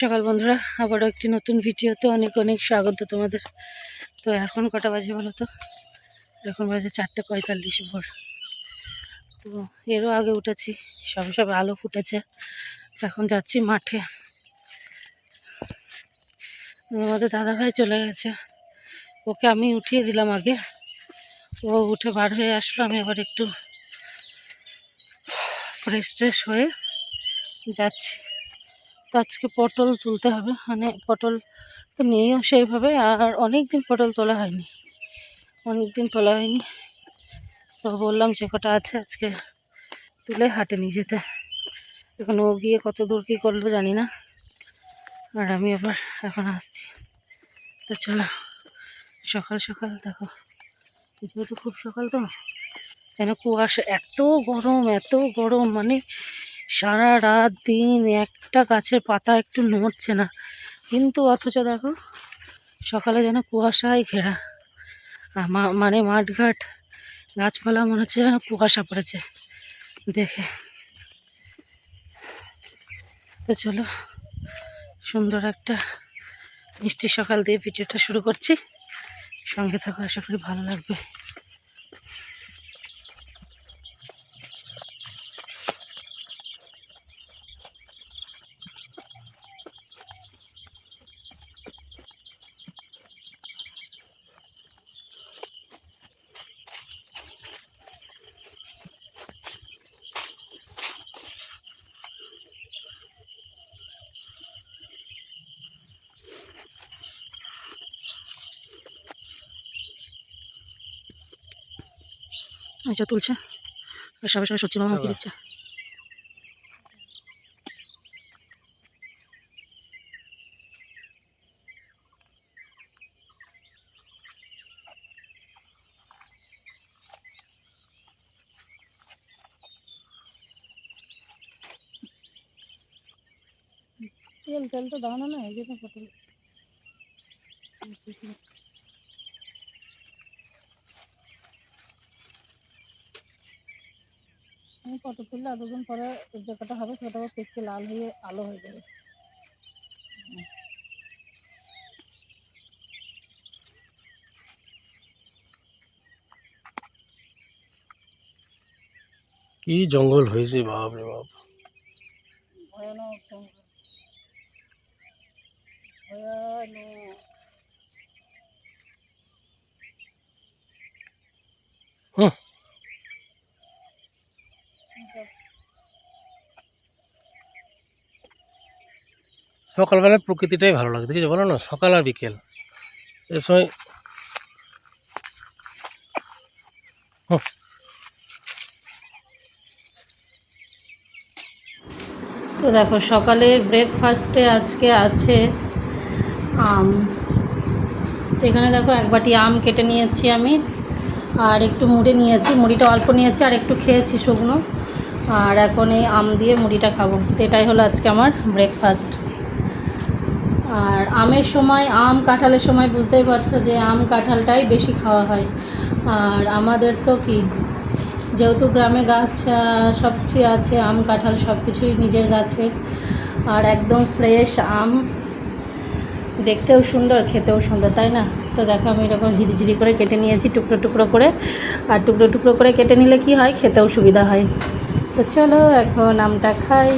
সকাল বন্ধুরা, আবারও একটি নতুন ভিডিওতে অনেক অনেক স্বাগত তোমাদের। তো এখন কটা বাজে বলো তো? এখন বাজে চারটে পঁয়তাল্লিশ ভোর। তো এরও আগে উঠেছি, সবে সবে আলো ফুটেছে। এখন যাচ্ছি মাঠে। আমাদের দাদাভাই চলে গেছে। ওকে আমি উঠিয়ে দিলাম আগে। ও উঠে বার হয়ে আসলো, আমি আবার একটু ফ্রেশ ট্রেশ হয়ে যাচ্ছি। তো আজকে পটল তুলতে হবে। মানে পটল তো নেইও সেইভাবে, আর অনেক দিন পটল তোলা হয়নি। অনেক দিন তোলা হয়নি। তো বললাম যে কটা আছে আজকে তুলে হাটে নিয়ে যেতে। এখন ও গিয়ে কত দূর কী করল জানি না। আর আমি আবার এখন আসছি। তো চলো, সকাল সকাল দেখো। যেহেতু খুব সকাল তো। যেন কুয়াশা, এত গরম এত গরম মানে সারা রাত দিন একটা গাছের পাতা একটু নড়ছে না। কিন্তু অথচ দেখো, সকালে যেন কুয়াশায় ঘেরা। মানে মাঠঘাট, গাছপালা মনে হচ্ছে যেন কুয়াশা পড়েছে। দেখে। তো চলো, সুন্দর একটা মিষ্টি সকাল দিয়ে ভিডিওটা শুরু করছি। সঙ্গে থাকো, আশা করি ভালো লাগবে। আচ্ছা তুলছে। সবাই সবাই সত্যি মামা দিচ্ছে? তেল তেল তো দাও না না এই জন্য পটল আমি পটল তুললে আর দুদিন পরে যে হবে সেটা আবার পেকে লাল হয়ে আলো হয়ে যাবে। কি জঙ্গল হয়েছে বাপ রে বাপ। ভয়ানক জঙ্গল। ভয়ানক হুম। সকালবেলায় প্রকৃতিটাই ভালো লাগে দেখেছ? বলো না সকাল আর বিকেল। এর সময় তো দেখো সকালের ব্রেকফাস্টে আজকে আছে আম। তো এখানে দেখো এক বাটি আম কেটে নিয়েছি আমি, আর একটু মুড়ি নিয়েছি। মুড়িটা অল্প নিয়েছি আর একটু খেয়েছি শুকনো। আর এখন এই আম দিয়ে মুড়িটা খাব। তো এটাই হলো আজকে আমার ব্রেকফাস্ট আর আমের সময়, আম কাঁঠালের সময় বুঝতেই পারছ যে আম কাঁঠালটাই বেশি খাওয়া হয়। আর আমাদের তো কি, যেহেতু গ্রামে গাছ সব কিছুই আছে, আম কাঁঠাল সব কিছুই নিজের গাছে আর একদম ফ্রেশ আম দেখতেও সুন্দর, খেতেও সুন্দর, তাই না? তো দেখো আমি এরকম ঝিরিঝিরি করে কেটে নিয়েছি, টুকরো টুকরো করে। আর টুকরো টুকরো করে কেটে নিলে কি হয়? খেতেও সুবিধা হয়। তো চলো, এখন আমটা খাই।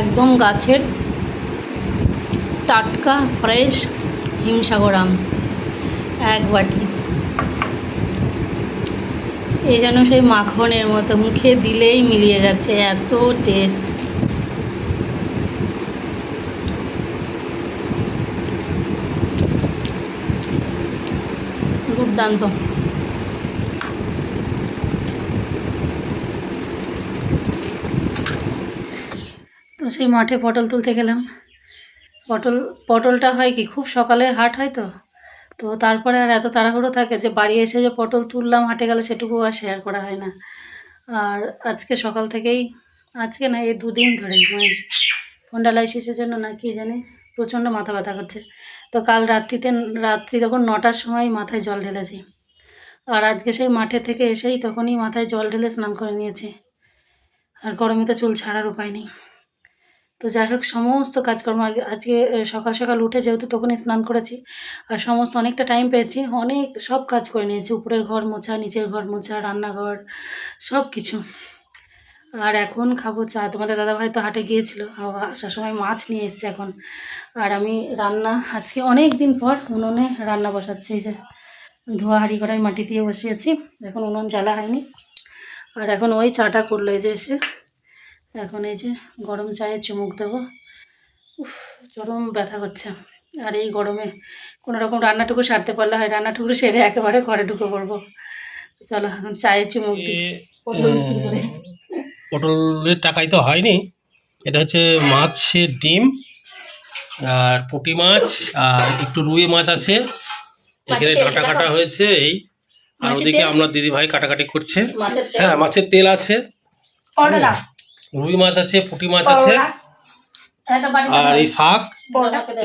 একদম গাছের টাটকা, ফ্রেশ হিমসাগর আম। এক বাটি। এই যেন সেই মাখনের মতো মুখে দিলেই মিলিয়ে যাচ্ছে এত টেস্ট দুর্দান্ত। তো সেই মাঠে পটল তুলতে গেলাম। পটল, পটলটা হয় কি, খুব সকালে হাট হয় তো? তো তারপরে আর এত তাড়াহুড়ো থাকে যে বাড়ি এসে যে পটল তুললাম, হাটে গেলে সেটুকু আর শেয়ার করা হয় না। আর আজকে সকাল থেকেই, আজকে না, এই দুদিন ধরে মানে স্পন্ডালাইসিসের জন্য না কি জানি, প্রচণ্ড মাথা ব্যথা করছে। তো কাল রাত্রিতে, রাত্রি তখন নটার সময় মাথায় জল ঢেলেছি। আর আজকে সেই মাঠে থেকে এসেই তখনই মাথায় জল ঢেলে স্নান করে নিয়েছি। আর গরমে তো চুল ছাড়ার উপায় নেই। তো যাই হোক, সমস্ত কাজকর্ম আজকে সকাল সকাল উঠে যেহেতু তখনই স্নান করেছি, আর সমস্ত অনেকটা টাইম পেয়েছি, অনেক, সব কাজ করে নিয়েছি, উপরের ঘর মোছা, নিচের ঘর মোছা, রান্নাঘর সব কিছু আর এখন খাব চা, তোমাদের দাদাভাই তো হাটে গিয়েছিল আসার সময় মাছ নিয়ে এসছে এখন। আর আমি রান্না, আজকে অনেক দিন পর উনুনে রান্না বসাচ্ছি, এই যে ধোয়া হাঁড়ি কড়াই মাটি দিয়ে বসিয়েছি, এখন উনুন জ্বালা হয়নি। আর এখন ওই চাটা করল এই যে এসে। এখন এই যে গরম চায়ে চুমুক দেবো। উফ চরম ব্যথা করছে। আর এই গরমে কোনো রকম রান্নাটুকু সারতে পারলে হয় রান্নাটুকু সেরে একেবারে ঘরে ঢুকে পড়ব। চলো এখন চায়ে চুমুক দিই। পটলের টাকাই তো হয়নি। এটা হচ্ছে মাছের ডিম আর পুঁটি মাছ আর একটু রুই মাছ আছে। এখানে ডাটা কাটা হয়েছে এই। আর ওদিকে? আপনার দিদি ভাই কাটাকাটি করছে। হ্যাঁ মাছের তেল আছে। রুই মাছ আছে পুঁটি মাছ আছে। আর এই শাক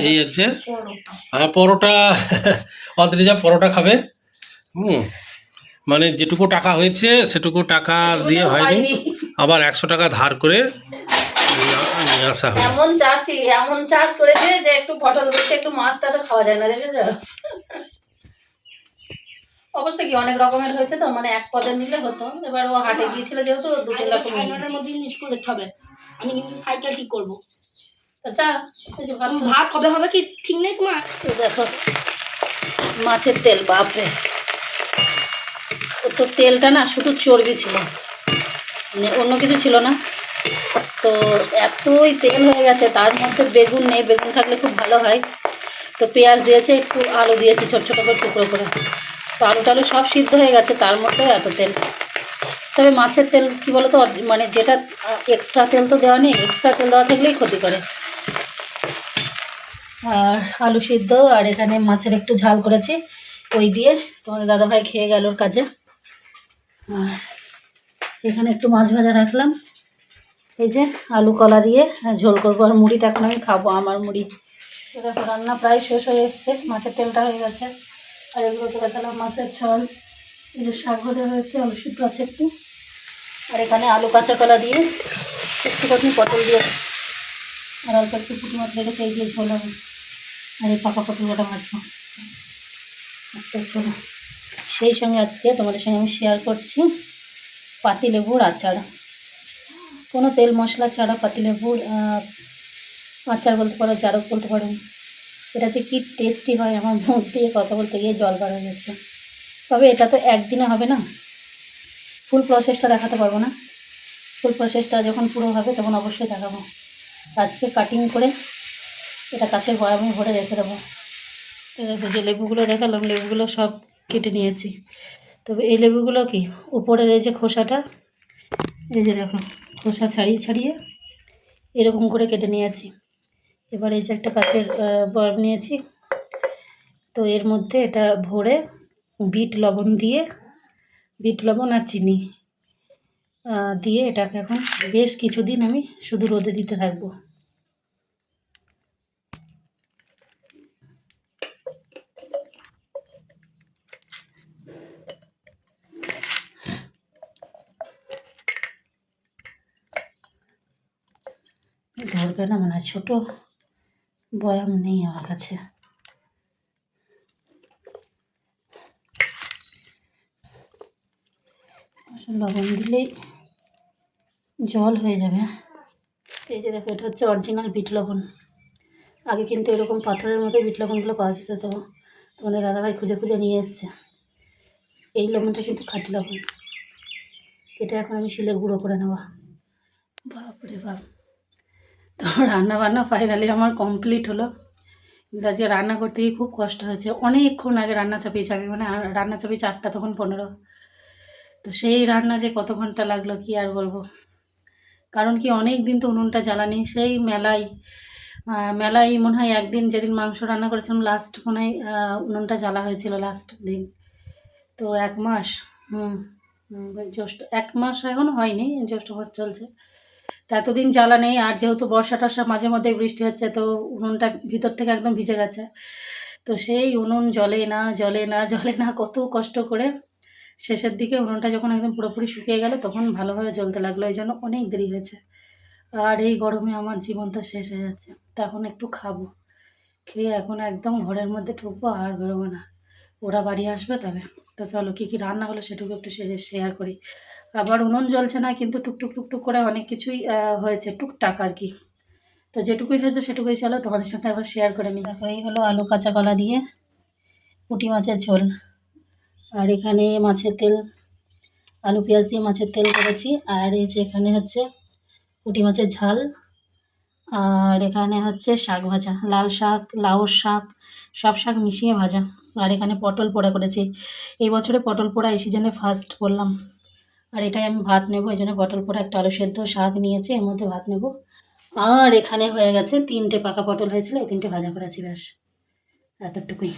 এই আছে পরোটা। আর পরোটা। অদ্রিজা পরোটা খাবে। হুম। মানে যেটুকু টাকা হয়েছে সেটুকু টাকা দিয়ে হয়নি। আবার একশো টাকা ধার করে আসা এমন চাষি এমন চাষ করেছে যে একটু পটল দিচ্ছে একটু মাছ টাছও খাওয়া যায় না দেখেছ? অবশ্য কি অনেক রকমের হয়েছে তো মানে এক পদের নিলে হতো। এবার ও হাটে গিয়েছিল যেহেতু দু তিন রকম নটার মধ্যে কিন্তু স্কুল দেখতে হবে। আমি কিন্তু সাইকেল ঠিক করব। আচ্ছা ভাত কবে হবে কি ঠিক নেই তোমার? দেখো মাছের তেল বাপরে। ও তো তেলটা না শুধু চর্বি ছিল। মানে অন্য কিছু ছিল না। তো এতই তেল হয়ে গেছে তার মধ্যে বেগুন নেই বেগুন থাকলে খুব ভালো হয়। তো পেঁয়াজ দিয়েছে একটু আলু দিয়েছে ছোট ছোট করে টুকরো করে। তো আলু টালু সব সিদ্ধ হয়ে গেছে, তার মধ্যেও এত তেল। তবে মাছের তেল কি বলতো মানে যেটা এক্সট্রা তেল তো দেওয়া নেই এক্সট্রা তেল দেওয়া থাকলেই ক্ষতি করে। আর আলু সিদ্ধ, আর এখানে মাছের একটু ঝাল করেছি, ওই দিয়ে। তোমাদের দাদাভাই খেয়ে গেল ওর কাজে। আর এখানে একটু মাছ ভাজা রাখলাম। এই যে আলু কলা দিয়ে ঝোল করব। আর মুড়িটা এখন আমি খাব, আমার মুড়ি। তো রান্না প্রায় শেষ হয়ে এসছে, মাছের তেলটা হয়ে গেছে। আর এগুলো তো দেখালাম মাছের ঝোল যে শাক ভাজা হয়েছে, আলু সিদ্ধ আছে একটু। আর এখানে আলু কাঁচা কলা দিয়ে একটু কঠিন পটল দিয়ে আর অল্প একটু পুঁটি মাছ লেগেছে এই দিয়ে ঝোল আর এই পাকা পটল কটা ভাজবো আচ্ছা চলো। সেই সঙ্গে আজকে তোমাদের সঙ্গে আমি শেয়ার করছি পাতিলেবুর আচার। কোনো তেল মশলা ছাড়া পাতিলেবুর আচার বলতে পারো, জারক বলতে পারো। এটা যে কী টেস্টি হয় আমার মুখ দিয়ে কথা বলতে গিয়ে জল বার হয়ে যাচ্ছে। তবে এটা তো একদিনে হবে না। ফুল প্রসেসটা দেখাতে পারব না। ফুল প্রসেসটা যখন পুরো হবে তখন অবশ্যই দেখাবো। আজকে কাটিং করে এটা কাছের বয়ামে ভরে রেখে দেবো। দেখো যে লেবুগুলো দেখালাম, লেবুগুলো সব কেটে নিয়েছি। তবে এই লেবুগুলো কি? উপরের এই যে খোসাটা, এই যে দেখো, খোসা ছাড়িয়ে ছাড়িয়ে এরকম করে কেটে নিয়েছি। এবার এই যে একটা কাচের বয়াম নিয়েছি। তো এর মধ্যে এটা ভরে বিট লবণ দিয়ে, বিট লবণ আর চিনি দিয়ে এটাকে এখন বেশ কিছুদিন আমি শুধু রোদে দিতে থাকব। ধরবে না মনে হয় ছোটো বয়াম নেই আমার কাছে। লবণ দিলেই জল হয়ে যাবে। এই যে দেখো, এটা হচ্ছে অরিজিনাল বিট লবণ। আগে কিন্তু এরকম পাথরের মতো বিট লবণগুলো পাওয়া যেত, তো তোমাদের দাদাভাই খুঁজে খুঁজে নিয়ে এসছে। এই লবণটা কিন্তু খাঁটি লবণ। এটা এখন আমি শিলে গুঁড়ো করে নেওয়া বাপরে বাপ। তো রান্না বান্না ফাইনালি আমার কমপ্লিট হলো। কিন্তু আজকে রান্না করতে গিয়ে খুব কষ্ট হয়েছে। অনেকক্ষণ আগে রান্না চাপিয়েছি আমি মানে রান্না চাপিয়েছি আটটা তখন পনেরো। তো সেই রান্না যে কত ঘণ্টা লাগল কি আর বলব? কারণ কি অনেক দিন তো উনুনটা জ্বালানি সেই মেলায় মেলায় মনে হয় একদিন যেদিন মাংস রান্না করেছিলাম লাস্ট মনে হয় উনুনটা জ্বালা হয়েছিল লাস্ট দিন। তো এক মাস হুম, জ্যৈষ্ঠ এক মাস এখন হয়নি জ্যৈষ্ঠ মাস চলছে। তা এতদিন জ্বালা নেই, আর যেহেতু বর্ষা টর্ষা মাঝে মধ্যে বৃষ্টি হচ্ছে, তো উনুনটা ভিতর থেকে একদম ভিজে গেছে। তো সেই উনুন জলে না জলে না জলে না, কত কষ্ট করে শেষের দিকে উনুনটা যখন একদম পুরোপুরি শুকিয়ে গেল, তখন ভালোভাবে জ্বলতে লাগল, এই জন্য অনেক দেরি হয়েছে। আর এই গরমে আমার জীবন তো শেষ হয়ে যাচ্ছে, তখন একটু খাব। খেয়ে এখন একদম ঘরের মধ্যে ঢুকবো আর বেরোবো না। ওরা বাড়ি আসবে তবে। তো চলো কী কী রান্না হলো সেটুকু একটু শেয়ার করি। আবার উনুন জ্বলছে না, কিন্তু টুকটুক টুকটুক করে অনেক কিছুই হয়েছে টুকটাক আর কি। তো যেটুকুই হয়েছে সেটুকুই চলো তোমাদের সাথে একবার শেয়ার করে নিই। দেখো, এই হলো আলু কাঁচা কলা দিয়ে পুঁটি মাছের ঝোল। আর এখানে মাছের তেল, আলু পেঁয়াজ দিয়ে মাছের তেল করেছি। আর এই যে এখানে হচ্ছে পুঁটি মাছের ঝাল। আর এখানে হচ্ছে শাক ভাজা, লাল শাক লাউ শাক, সব শাক মিশিয়ে ভাজা। আর এখানে পটল পোড়া করেছি। এই বছরে পটল পোড়া এই সিজনে ফার্স্ট করলাম আর এটাই আমি ভাত নেব, এই জন্য পটল পোড়া একটা আলু সেদ্ধ শাক নিয়েছি, এর মধ্যে ভাত নেব। আর এখানে হয়ে গেছে তিনটে পাকা পটল হয়েছিল, এই তিনটে ভাজা করেছি ব্যাস। এতটুকুই।